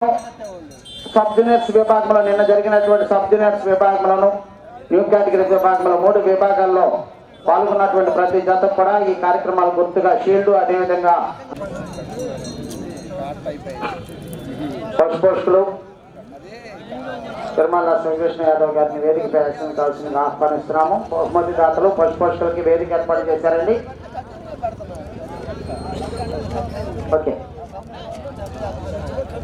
Sub juniors విభాగంలో నిన్న జరిగినటువంటి సబ్ జూనియర్స్ విభాగంలోను న్యూ కేటగిరీస్ విభాగంలో మూడు విభాగాల్లో పాల్గొన్నటువంటి ప్రతి జత కూడా ఈ కార్యక్రమాలు గుర్తుగా షీల్డ్ అదేవిధంగా ఫస్ట్ పోస్టులు. తిరుమల శ్రీకృష్ణ యాదవ్ గారిని వేదిక ప్రదర్శించాల్సిందిగా ఆహ్వానిస్తున్నాము. బహుమతి దాతలు ఫస్ట్ పోస్టులకి వేదిక ఏర్పాటు చేశారండి. ఓకే.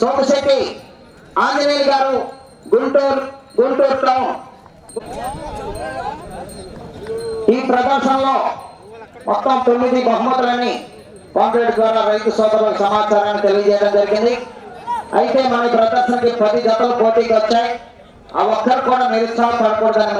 సోమశెట్టి ఆంజనేయులు గారు గుంటూరు గుంటూరు టౌన్ ఈ ప్రదర్శనలో మొత్తం తొమ్మిది బహుమతులన్నీ కాంక్రీట్ ద్వారా రైతు సోదరులకు సమాచారాన్ని తెలియజేయడం జరిగింది. అయితే మన ప్రదర్శనకి పది జతలు పోటీకి వచ్చాయి. ఆ ఒక్కరు కూడా నిరుత్సాహపడకూడదని